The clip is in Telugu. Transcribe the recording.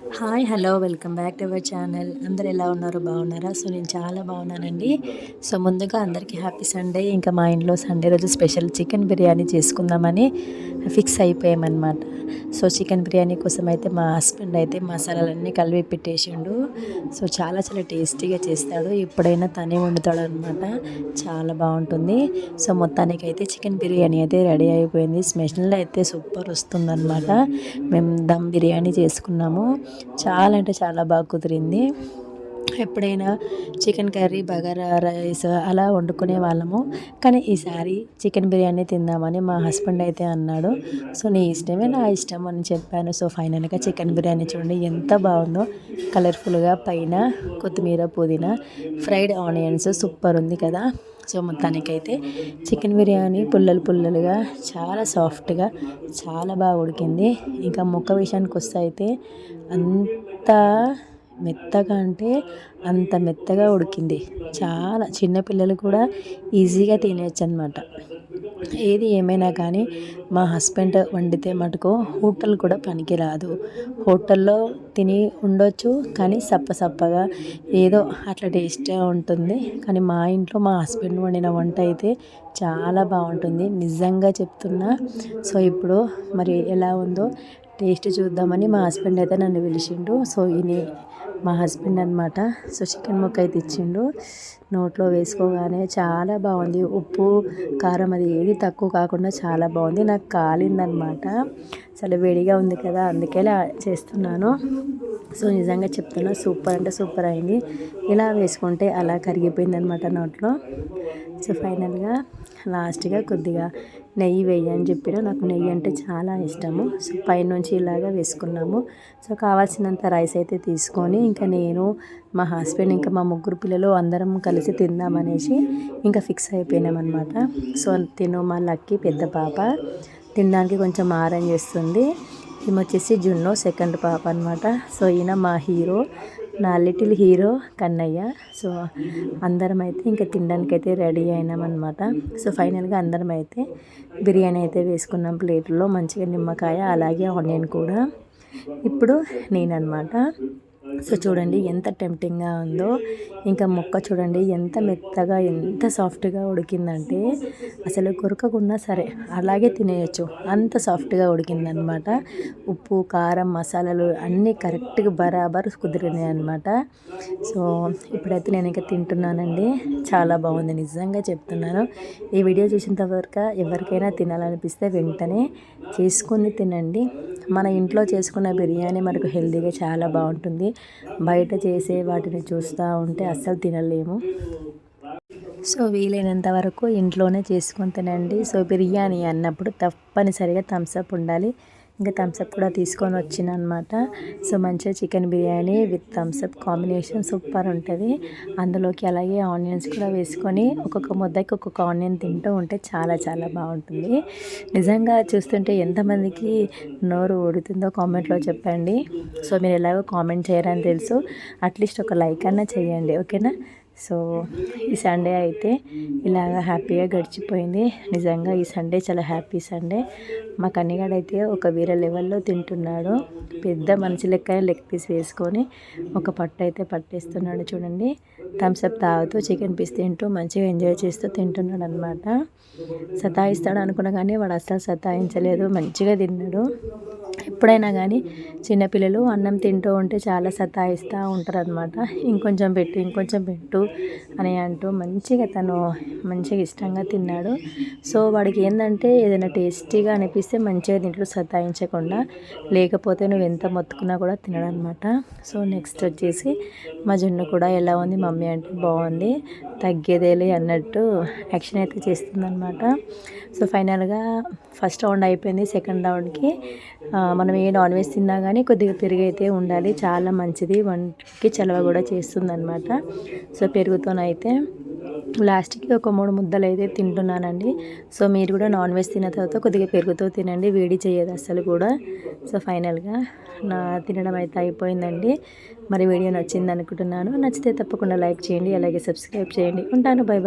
Hi hello welcome back to our channel. అందరు ఎలా ఉన్నారు? బాగున్నారా? సో నేను చాలా బాగున్నానండి. సో ముందుగా అందరికీ హ్యాపీ సండే. ఇంకా మా ఇంట్లో సండే రోజు స్పెషల్ చికెన్ బిర్యానీ చేసుకుందామని ఫిక్స్ అయిపోయామన్నమాట. సో చికెన్ బిర్యానీ కోసం అయితే మా హస్బెండ్ అయితే మసాలాలన్నీ కలిపి పెట్టేసిండు. సో చాలా చాలా టేస్టీగా చేస్తాడు. ఎప్పుడైనా తనే వండుతాడు అనమాట చాలా బాగుంటుంది. సో మొత్తానికి అయితే చికెన్ బిర్యానీ అయితే రెడీ అయిపోయింది. స్మెల్ అయితే సూపర్ వస్తుందన్నమాట. మేము దమ్ బిర్యానీ చేసుకున్నాము. చాలా అంటే చాలా బాగా కుదిరింది. ఎప్పుడైనా చికెన్ కర్రీ బగారా రైస్ అలా వండుకునే వాళ్ళము. కానీ ఈసారి చికెన్ బిర్యానీ తిందామని మా హస్బెండ్ అయితే అన్నాడు. సో నీ ఇష్టమే నా ఇష్టం అని చెప్పాను. సో ఫైనల్గా చికెన్ బిర్యానీ చూడండి ఎంత బాగుందో. కలర్ఫుల్గా పైన కొత్తిమీర పుదీనా ఫ్రైడ్ ఆనియన్స్ సూపర్ ఉంది కదా. సో మొత్తానికైతే చికెన్ బిర్యానీ పుల్లలు పుల్లలుగా చాలా సాఫ్ట్గా చాలా బాగా ఉడికింది. ఇంకా ముక్క విషయానికి వస్తే అయితే అంత మెత్తగా అంటే అంత మెత్తగా ఉడికింది. చాలా చిన్నపిల్లలు కూడా ఈజీగా తినేయచ్చు అనమాట ఏది ఏమైనా కానీ మా హస్బెండ్ వండితే మటుకు హోటల్ కూడా పనికిరాదు హోటల్లో తిని ఉండొచ్చు కానీ సప్ప సప్పగా ఏదో అట్లా టేస్ట్గా ఉంటుంది. కానీ మా ఇంట్లో మా హస్బెండ్ వండిన వంట అయితే చాలా బాగుంటుంది. నిజంగా చెప్తున్నా. సో ఇప్పుడు మరి ఎలా ఉందో టేస్ట్ చూద్దామని మా హస్బెండ్ అయితే నన్ను పిలిచిండు. సో ఇది మా హస్బెండ్ అనమాట సో చికెన్ ముక్క అయితే ఇచ్చిండు. నోట్లో వేసుకోగానే చాలా బాగుంది. ఉప్పు కారం అది ఏది తక్కువ కాకుండా చాలా బాగుంది. నాకు కాలిందనమాట చాలా వేడిగా ఉంది కదా అందుకే చేస్తున్నాను. సో నిజంగా చెప్తున్నా సూపర్ అంటే సూపర్ అయింది. ఇలా వేసుకుంటే అలా కరిగిపోయింది అనమాట నోట్లో. సో ఫైనల్గా లాస్ట్గా కొద్దిగా నెయ్యి వేయని చెప్పిన నాకు నెయ్యి అంటే చాలా ఇష్టము. సో పైనుంచి ఇలాగా వేసుకున్నాము. సో కావాల్సినంత రైస్ అయితే తీసుకొని ఇంకా నేను మా హస్బెండ్ ఇంకా మా ముగ్గురు పిల్లలు అందరం కలిసి తిందామనేసి ఇంకా ఫిక్స్ అయిపోయినామన్నమాట సో తిను మా లక్కి పెద్ద పాప. తినడానికి కొంచెం ఆరెంజ్ చేస్తుంది. ఈమె వచ్చేసి జున్నో సెకండ్ పాప అనమాట సో ఈయన మా హీరో. నా లిటిల్ హీరో కన్నయ్య. సో అందరం అయితే ఇంకా తినడానికి అయితే రెడీ అయినామన్నమాట. సో ఫైనల్గా అందరం అయితే బిర్యానీ అయితే వేసుకున్నాం ప్లేట్లో. మంచిగా నిమ్మకాయ అలాగే ఆనియన్ కూడా. ఇప్పుడు నేనన్నమాట. సో చూడండి ఎంత టెంప్టింగ్గా ఉందో. ఇంకా మొక్క చూడండి ఎంత మెత్తగా ఎంత సాఫ్ట్గా ఉడికిందంటే అసలు కొరకకున్నా సరే అలాగే తినేయచ్చు. అంత సాఫ్ట్గా ఉడికిందనమాట. ఉప్పు కారం మసాలాలు అన్నీ కరెక్ట్గా బరాబర్ కుదిరినాయి అనమాట. సో ఇప్పుడైతే నేను ఇంకా తింటున్నానండి. చాలా బాగుంది నిజంగా చెప్తున్నాను. ఈ వీడియో చూసిన తర్వాత ఎవరికైనా తినాలనిపిస్తే వెంటనే చేసుకుని తినండి. మన ఇంట్లో చేసుకున్న బిర్యానీ మనకు హెల్తీగా చాలా బాగుంటుంది. బయట చేసే వాటిని చూస్తూ ఉంటే అస్సలు తినలేము. సో వీలైనంత వరకు ఇంట్లోనే చేసుకొని తినండి. సో బిర్యానీ అన్నప్పుడు తప్పనిసరిగా థమ్స్అప్ ఉండాలి. ఇంకా థమ్స్అప్ కూడా తీసుకొని వచ్చిన అనమాట సో మంచిగా chicken biryani with Thums Up combination super ఉంటుంది. అందులోకి అలాగే ఆనియన్స్ కూడా వేసుకొని ఒక్కొక్క ముద్దకి ఒక్కొక్క ఆనియన్ తింటూ ఉంటే చాలా చాలా బాగుంటుంది. నిజంగా చూస్తుంటే ఎంతమందికి నోరు ఊడుతుందో కామెంట్లో చెప్పండి. సో మీరు ఎలాగో కామెంట్ చేయరని తెలుసు. అట్లీస్ట్ ఒక లైక్ అన్నా చేయండి ఓకేనా? సో ఈ సండే అయితే ఇలాగ హ్యాపీగా గడిచిపోయింది. నిజంగా ఈ సండే చాలా హ్యాపీ సండే. మా కన్నిగాడు అయితే ఒక వేరే లెవెల్లో తింటున్నాడు. పెద్ద మనిషి లెక్క లెగ్ పీస్ వేసుకొని ఒక పట్టు అయితే పట్టేస్తున్నాడు చూడండి. థమ్స్అప్ తాగుతూ చికెన్ పీస్ తింటూ మంచిగా ఎంజాయ్ చేస్తూ తింటున్నాడు అనమాట సతాయిస్తాడు అనుకున్నా కానీ వాడు అస్సలు సతాయించలేదు. మంచిగా తిన్నాడు. ఎప్పుడైనా కానీ చిన్నపిల్లలు అన్నం తింటూ ఉంటే చాలా సతాయిస్తూ ఉంటారు అనమాట ఇంకొంచెం పెట్టు ఇంకొంచెం పెట్టు అని అంటూ మంచిగా తను మంచిగా ఇష్టంగా తిన్నాడు. సో వాడికి ఏంటంటే ఏదైనా టేస్టీగా అనిపిస్తే మంచిగా తింటూ సతాయించకుండా లేకపోతే నువ్వు ఎంత మొత్తుకున్నా కూడా తినడనమాట సో నెక్స్ట్ వచ్చేసి మా జున్ను కూడా ఎలా ఉంది మమ్మీ అంటే బాగుంది తగ్గేదేలే అన్నట్టు యాక్షన్ అయితే చేస్తుందనమాట సో ఫైనల్గా ఫస్ట్ రౌండ్ అయిపోయింది సెకండ్ రౌండ్కి మనం ఏ నాన్ వెజ్ తిన్నా కానీ కొద్దిగా పెరుగు అయితే ఉండాలి. చాలా మంచిది. వంటకి చలవ కూడా చేస్తుంది అనమాట సో పెరుగుతోనైతే లాస్ట్కి ఒక మూడు ముద్దలు అయితే తింటున్నానండి. సో మీరు కూడా నాన్ వెజ్ తిన్న తర్వాత కొద్దిగా పెరుగుతో తినండి. వేడి చేయదు అసలు కూడా. సో ఫైనల్గా నా తినడం అయితే అయిపోయిందండి. మరి వీడియో నచ్చింది అనుకుంటున్నాను నచ్చితే తప్పకుండా లైక్ చేయండి. అలాగే సబ్స్క్రైబ్ చేయండి. ఉంటాను. Bye bye